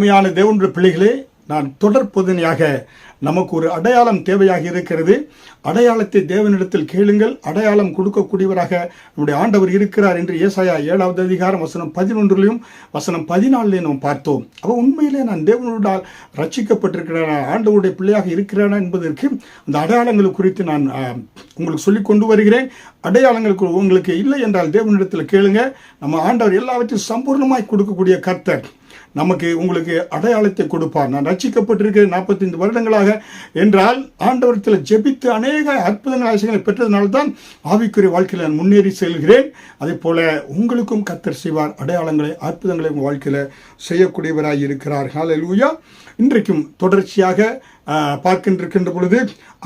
அருமையான தேவனுடைய பிள்ளைகளே நான் தொடர் பொதுனையாக நமக்கு ஒரு அடையாளம் தேவையாக இருக்கிறது. அடையாளத்தை தேவனிடத்தில் கேளுங்கள். அடையாளம் கொடுக்கக்கூடியவராக நம்முடைய ஆண்டவர் இருக்கிறார் என்று ஏசாயா ஏழாவது அதிகாரம் வசனம் பதினொன்றிலையும் வசனம் பதினாலையும் நாம் பார்த்தோம். அப்போ உண்மையிலே நான் தேவனுடால் ரட்சிக்கப்பட்டிருக்கிறேன் ஆண்டவருடைய பிள்ளையாக இருக்கிறேனா என்பதற்கு அந்த அடையாளங்கள் குறித்து நான் உங்களுக்கு சொல்லிக் கொண்டு வருகிறேன். அடையாளங்களுக்கு உங்களுக்கு இல்லை என்றால் தேவனிடத்தில் கேளுங்க. நம்ம ஆண்டவர் எல்லாவற்றையும் சம்பூர்ணமாய் கொடுக்கக்கூடிய கர்த்தர். நமக்கு உங்களுக்கு அடையாளத்தை கொடுப்பார். நான் ரட்சிக்கப்பட்டிருக்கிறேன் நாற்பத்தைந்து வருடங்களாக. என்றால் ஆண்டவரத்தில் ஜெபித்து அநேக அற்புதங்கள் ஆசைகளை பெற்றதுனால தான் ஆவிக்குரிய வாழ்க்கையில் நான் முன்னேறி செல்கிறேன். அதே போல உங்களுக்கும் கத்தர் செய்வார். அடையாளங்களை அற்புதங்களை உங்கள் வாழ்க்கையில் செய்யக்கூடியவராக இருக்கிறார். ஹாலூயா இன்றைக்கும் தொடர்ச்சியாக பார்க்கின்றிருக்கின்ற பொழுது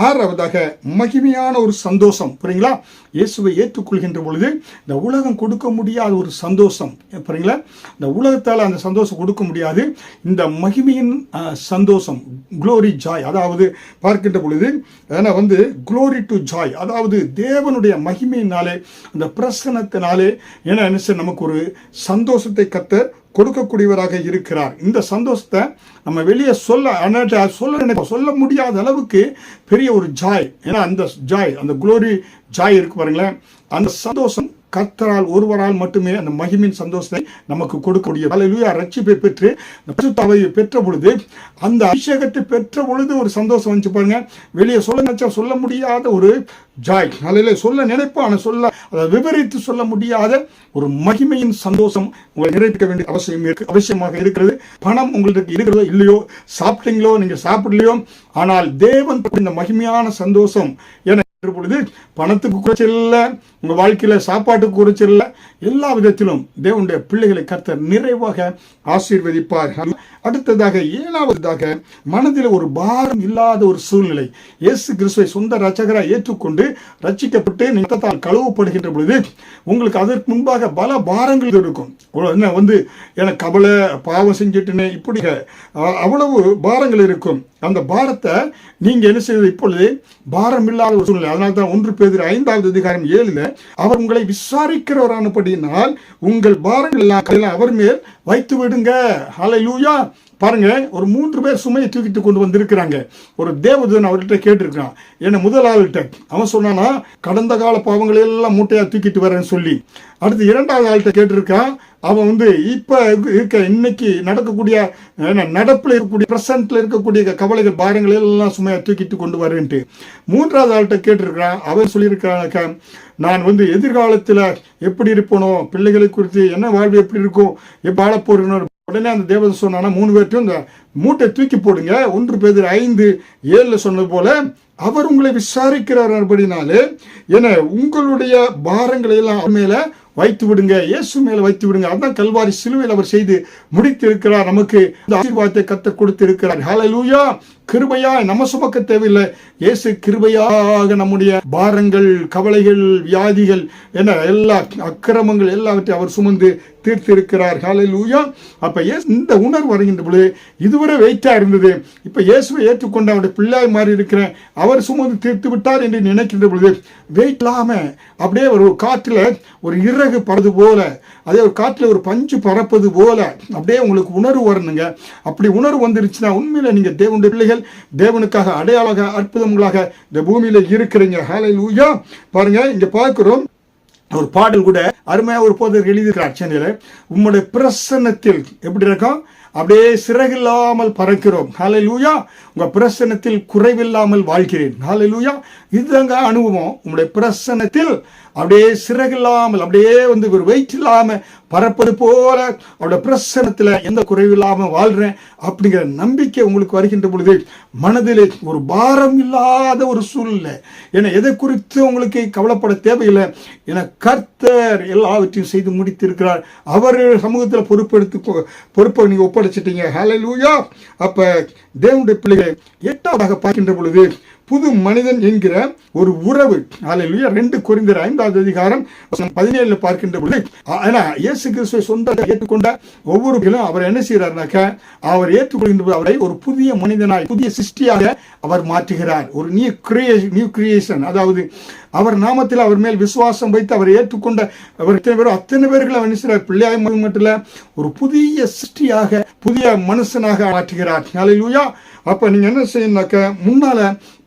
ஆறாவதாக மகிமையான ஒரு சந்தோஷம். புரியுங்களா? இயேசுவை ஏற்றுக்கொள்கின்ற பொழுது இந்த உலகம் கொடுக்க முடியாத ஒரு சந்தோஷம். புரியுங்களா? இந்த உலகத்தால் அந்த சந்தோஷம் கொடுக்க முடியாது. இந்த மகிமையின் சந்தோஷம் குளோரி ஜாய் அதாவது பார்க்கின்ற பொழுது ஏன்னா வந்து குளோரி டு ஜாய் அதாவது தேவனுடைய மகிமையினாலே அந்த பிரசனத்தினாலே ஏன்னா என்ன நமக்கு ஒரு சந்தோஷத்தை கத்த கொடுக்கக்கூடியவராக இருக்கிறார். இந்த சந்தோஷத்தை நம்ம வெளியே சொல்ல சொல்ல சொல்ல முடியாத அளவுக்கு பெரிய ஒரு ஜாய் ஏன்னா அந்த ஜாய் அந்த குளோரி ஜாய் இருக்கு பாருங்களேன். அந்த சந்தோஷம் கர்த்தரால் ஒருவரால் மட்டுமே அந்த மகிமின் சந்தோஷத்தை நமக்கு கொடுக்கக்கூடிய ஹalleluya ரட்சிப்பை பெற்று இந்த பெற்ற பொழுது அந்த அபிஷேகத்தை பெற்ற பொழுது ஒரு சந்தோஷம் வந்துச்சு பாருங்க. வெளியே சொல்ல நினைச்சா சொல்ல முடியாத ஒரு ஜாய் அலையில சொல்ல நினைப்போம் ஆனால் சொல்ல அதை விவரித்து சொல்ல முடியாத ஒரு மகிமையின் சந்தோஷம் உங்களை நிறைவேற்ற வேண்டிய அவசியம் இருக்கு அவசியமாக இருக்கிறது. பணம் உங்களுக்கு இருக்கிறதோ இல்லையோ சாப்பிட்டீங்களோ நீங்க சாப்பிடலையோ ஆனால் தேவன் இந்த மகிமையான சந்தோஷம் என பொழுது பணத்துக்கு குறைச்சல் இல்லை வாழ்க்கையில் சாப்பாட்டுக்கு குறைச்சல் இல்லை எல்லா விதத்திலும் தேவனுடைய பிள்ளைகளை கர்த்தர் நிறைவாக ஆசீர்வதிப்பார். அடுத்ததாக ஏழாவதாக மனதில் ஒரு பாரம் இல்லாத ஒரு சூழ்நிலை. இயேசு கிறிஸ்துவை சொந்த ரட்சகராக ஏற்றுக்கொண்டு ரச்சிக்கப்பட்டு நித்தத்தால் கழுவப்படுகின்ற பொழுது உங்களுக்கு அதற்கு முன்பாக பல பாரங்கள் இருக்கும். என்ன வந்து எனக்கு கவலை பாவம் செஞ்சுட்டுனே இப்படி அவ்வளவு பாரங்கள் இருக்கும். அந்த பாரத்தை நீங்க என்ன செய்வது இப்பொழுது? பாரம் இல்லாத ஒரு சூழ்நிலை. அதனால தான் ஒன்று பேர் ஐந்தாவது அதிகாரம் ஏழுல அவர் உங்களை விசாரிக்கிறவரானபடியினால் உங்கள் பாரங்கள் எல்லாம் அவர் மேல் வைத்து விடுங்க. ஹalleluya. பாருங்க ஒரு மூன்று பேர் சுமையை தூக்கிட்டு கொண்டு வந்திருக்கிறாங்க. ஒரு தேவதூதன் அவர்கிட்ட கேட்டிருக்கான். என்ன முதல் ஆள்கிட்ட அவன் சொன்னானா கடந்த கால பாவங்களை எல்லாம் மூட்டையா தூக்கிட்டு வரேன்னு சொல்லி. அடுத்து இரண்டாவது ஆள்கிட்ட கேட்டிருக்கான். அவன் வந்து இப்ப இருக்க இன்னைக்கு நடக்கக்கூடிய என்ன, நடப்புல இருக்கக்கூடிய பிரசன்ட்ல இருக்கக்கூடிய கவலைகள் பாரங்கள் எல்லாம் சுமையா தூக்கிட்டு கொண்டு வரேன்ட்டு. மூன்றாவது ஆள்கிட்ட கேட்டிருக்கிறான் அவன் சொல்லியிருக்கிறான் நான் வந்து எதிர்காலத்தில் எப்படி இருப்பனோ பிள்ளைகளை குறித்து என்ன வாழ்வு எப்படி இருக்கும் எப்ப வாழப்போறேன்னு உடனே அந்த தேவதை சொன்னானா மூணு பேர்ட்டும் இந்த மூட்டை தூக்கி போடுங்க. ஒன்று பேர் ஐந்து ஏழில் சொன்னது போல அவர் உங்களை விசாரிக்கிறார். அப்படின்னாலே என உங்களுடைய பாரங்களை எல்லாம் அவர் மேல வைத்து விடுங்க இயேசு மேல வைத்து விடுங்க. அதான் கல்வாரி சிலுவையில் அவர் செய்து முடித்து இருக்கிறார் நமக்கு இந்த ஆசீர்வாதத்தை கத்த கொடுத்து இருக்கிறார் ஹalleluya கிருபையா நம்ம சுமக்க தேவையில்லை. இயேசு கிருபையாக நம்முடைய பாரங்கள் கவலைகள் வியாதிகள் என எல்லா அக்கிரமங்கள் எல்லாவற்றையும் அவர் சுமந்து தீர்த்து இருக்கிறார் ஹalleluya. அப்போ ஏஸ் இந்த உணர்வு வருகின்ற பொழுது இதுவரை வெயிட்டாக இருந்தது. இப்போ இயேசுவை ஏற்றுக்கொண்டு அவருடைய பிள்ளாய் மாறி இருக்கிறேன் அவர் சுமந்து தீர்த்து விட்டார் என்று நினைக்கின்ற பொழுது வெயிட் இல்லாமல் அப்படியே ஒரு காற்றில் ஒரு இறகு பறது போல அதே ஒரு காற்றில் ஒரு பஞ்சு பறப்பது போல அப்படியே உங்களுக்கு உணர்வு வரணுங்க. அப்படி உணர்வு வந்துருச்சுன்னா உண்மையில் நீங்கள் தேவனுடைய பிள்ளைகள் தேவனுக்காக அடையாளமாக அற்புதங்களாக இந்த பூமியில் இருக்கிறீங்க. ஹாலை லூயா பாருங்கள் இங்கே பார்க்குறோம். ஒரு பாடல் கூட அருமையாக ஒரு போதர் எழுதியிருக்கிறார் சென்னையில் உம்முடைய பிரசன்னத்தில் எப்படி இருக்கும் அப்படியே சிறகில்லாமல் பறக்கிறோம். ஹalleluya. உங்க பிரசன்னத்தில் குறைவில்லாமல் வாழ்கிறேன். லூயா இதுதாங்க அனுபவம். உங்களுடைய பிரசன்னத்தில் அப்படியே சிறகில்லாமல் அப்படியே வந்து ஒரு வெயிட் இல்லாம பறப்பது போல அவருடைய பிரசனத்தில் எந்த குறைவில்லாமல் வாழ்கிறேன் அப்படிங்கிற நம்பிக்கை உங்களுக்கு வருகின்ற பொழுது மனதில் ஒரு பாரம் இல்லாத ஒரு சூழ்நிலை. ஏன்னா எதை குறித்து உங்களுக்கு கவலைப்பட தேவையில்லை. என கர்த்தர் எல்லாவற்றையும் செய்து முடித்திருக்கிறார். அவர் சமூகத்தில் பொறுப்பெடுத்து பொறுப்பை நீங்கள் ஒப்படைச்சிட்டீங்க. ஹalleluya அப்போ தேவனுடைய பிள்ளைகளை எட்டாவதாக பார்க்கின்ற பொழுது புது மனிதன் என்கிற ஒரு உறவு. அலையிலுயா ரெண்டு குறிந்தர் ஐந்தாவது அதிகாரம் பதினேழுல பார்க்கின்ற பொழுது ஆனா இயேசு கிறிஸ்துவை சொந்த ஏற்றுக்கொண்ட ஒவ்வொரு அவர் என்ன செய்யறாருனாக்க அவர் ஏற்றுக்கொள்கின்ற அவரை ஒரு புதிய மனிதனாய் புதிய சிருஷ்டியாக அவர் மாற்றுகிறார். ஒரு நியூ கிரியேஷன் நியூ கிரியேஷன் அதாவது அவர் நாமத்தில் அவர் மேல் விசுவாசம் வைத்து அவர் ஏற்றுக்கொண்ட அவர் இத்தனை பேரும் அத்தனை பேர்களை மனுஷர் பிள்ளையாய் மட்டும் இல்ல, ஒரு புதிய சிருஷ்டியாக புதிய மனுஷனாக மாற்றுகிறார். அலையிலுயா அப்ப நீங்க என்ன செய்யணும்னாக்க முன்னால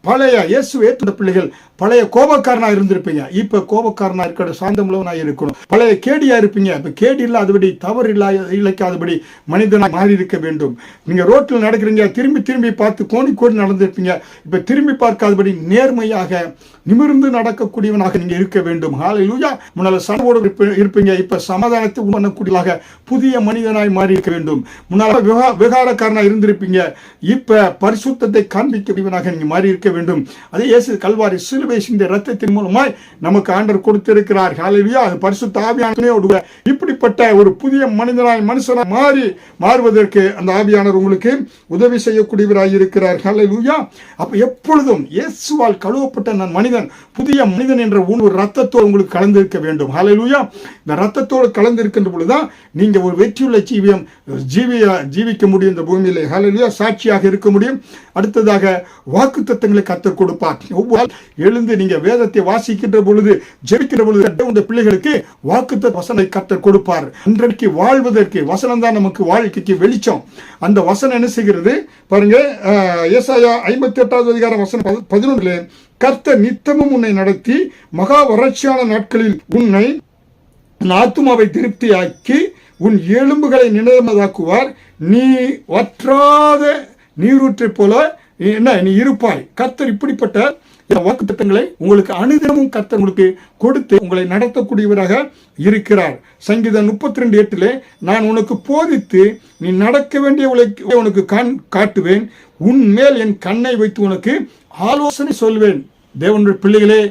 பழைய இயேசு ஏற்றுட பிள்ளைகள் பழைய கோபக்காரனா இருந்திருப்பீங்க. இப்ப கோபக்காரனா இருக்கிற சாந்தமுள்ளவனா இருக்கணும். பழைய கேடியா இருப்பீங்க. இப்ப கேடி இல்லாதபடி தவறு இல்லா இழைக்காதபடி மனிதனாக மாறி இருக்க வேண்டும். நீங்க ரோட்டில் நடக்கிறீங்க திரும்பி திரும்பி பார்த்து கோணி கோடி நடந்திருப்பீங்க. இப்ப திரும்பி பார்க்காதபடி நேர்மையாக நிமிர்ந்து நடக்கக்கூடியவனாக நீங்க இருக்க வேண்டும். ஹalleluya முன்னால சனவோடு இருப்ப- இருப்பீங்க. இப்ப சமாதானத்தை உணரக்கூடியதாக புதிய மனிதனாய் மாறி இருக்க வேண்டும். முன்னால விவகாரக்காரனா விகாரக்காரனா இருந்திருப்பீங்க. இப்ப பரிசுத்தத்தை காண்பிக்கக்கூடியவனாக நீங்க மாறி இருக்க வேண்டும். அதே இயேசு கல்வாரி சிலுவை சிந்த ரத்தத்தின் மூலமாய் நமக்கு ஆண்டர் கொடுத்திருக்கிறார். ஹalleluya அது பரிசு தாவியானோடு இப்படிப்பட்ட ஒரு புதிய மனிதனாய் மனுஷனாய் மாறி மாறுவதற்கு அந்த ஆவியானவர் உங்களுக்கு உதவி செய்யக்கூடியவராய் இருக்கிறார். ஹalleluya அப்ப எப்பொழுதும் இயேசுவால் கழுவப்பட்ட நான் மனிதன் புதிய மனிதன் என்ற உணர்வு ரத்தத்தோடு உங்களுக்கு கலந்திருக்க வேண்டும். ஹalleluya இந்த ரத்தத்தோடு கலந்திருக்கின்ற பொழுதுதான் நீங்க ஒரு வெற்றியுள்ள ஜீவியம் ஜீவிய ஜீவிக்க முடியும். இந்த பூமியிலே. ஹalleluya சாட்சியாக இருக்க முடியும். அடுத்ததாக வாக்கு தத்துவங்களை கற்றுக் கொடுப்பார் ஒவ்வொரு எழுந்து நீங்க வேதத்தை வாசிக்கின்ற பொழுது ஜெபிக்கிற பொழுது உங்க பிள்ளைகளுக்கு வாக்குத்த வசனை கற்றுக் கொடுப்பார் அன்றைக்கு வாழ்வதற்கு வசனம் தான் நமக்கு வாழ்க்கைக்கு வெளிச்சம். அந்த வசனம் என்ன செய்கிறது? பாருங்க அஹ், ஏசாயா ஐம்பத்தி எட்டாவது அதிகார வசனம் பதினொன்றுல கர்த்த நித்தமும் உன்னை நடத்தி மகா வறட்சியான நாட்களில் உன்னை உன் ஆத்துமாவை திருப்தியாக்கி உன் எலும்புகளை நினைவதாக்குவார் நீ வற்றாத நீரூற்றை போல என்ன நீ இருப்பாய். கர்த்தர் இப்படிப்பட்ட வாக்கு திட்டங்களை உங்களுக்கு அனுதினமும் கத்தர் உங்களுக்கு கொடுத்து உங்களை நடத்தக்கூடியவராக இருக்கிறார். சங்கீதம் முப்பத்தி ரெண்டு எட்டிலே நான் உனக்கு போதித்து நீ நடக்க வேண்டிய உனக்கு கண் காட்டுவேன். உன் மேல் என் கண்ணை வைத்து உனக்கு ஆலோசனை சொல்வேன். தேவனுடைய பிள்ளைகளே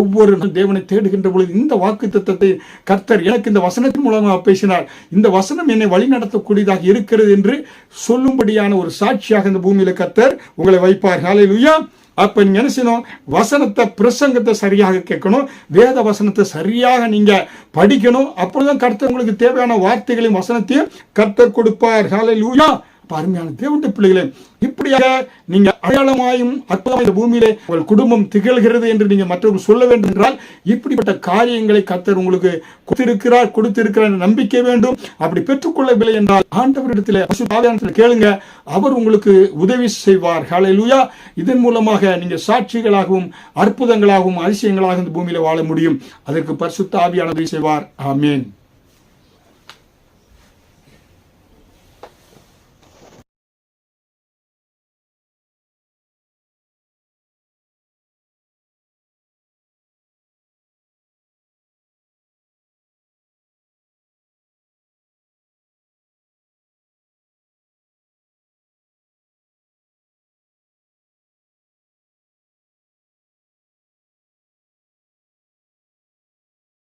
ஒவ்வொரு தேவனை தேடுகின்ற பொழுது இந்த வாக்கு தத்தத்தை கர்த்தர் எனக்கு இந்த வசனத்தின் மூலமாக பேசினார். இந்த வசனம் என்னை வழி நடத்தக்கூடியதாக இருக்கிறது என்று சொல்லும்படியான ஒரு சாட்சியாக இந்த பூமியில கர்த்தர் உங்களை வைப்பார். ஹalleluya அப்ப நீங்க என்ன செய்யணும்? வசனத்தை பிரசங்கத்தை சரியாக கேட்கணும். வேத வசனத்தை சரியாக நீங்க படிக்கணும். அப்பொழுதுதான் கர்த்தர் உங்களுக்கு தேவையான வார்த்தைகளையும் வசனத்தையும் கர்த்தர் கொடுப்பார். ஹalleluya லூயா அருமையான தேவண்ட பிள்ளைகளே இப்படியாக நீங்க அடையாளமாயும் அற்புதமாக இந்த பூமியிலே உங்கள் குடும்பம் திகழ்கிறது என்று நீங்க மற்றவர்கள் சொல்ல வேண்டும் என்றால் இப்படிப்பட்ட காரியங்களை கத்தர் உங்களுக்கு கொடுத்திருக்கிறார் கொடுத்திருக்கிறார் என்ற நம்பிக்கை வேண்டும். அப்படி பெற்றுக்கொள்ளவில்லை என்றால் ஆண்டவரிடத்தில் பசு தாவியானத்தில் கேளுங்க அவர் உங்களுக்கு உதவி செய்வார். ஹalleluya இதன் மூலமாக நீங்க சாட்சிகளாகவும் அற்புதங்களாகவும் அதிசயங்களாகவும் இந்த பூமியில வாழ முடியும். அதற்கு பரிசுத்த ஆவியானவர் செய்வார். ஆமேன்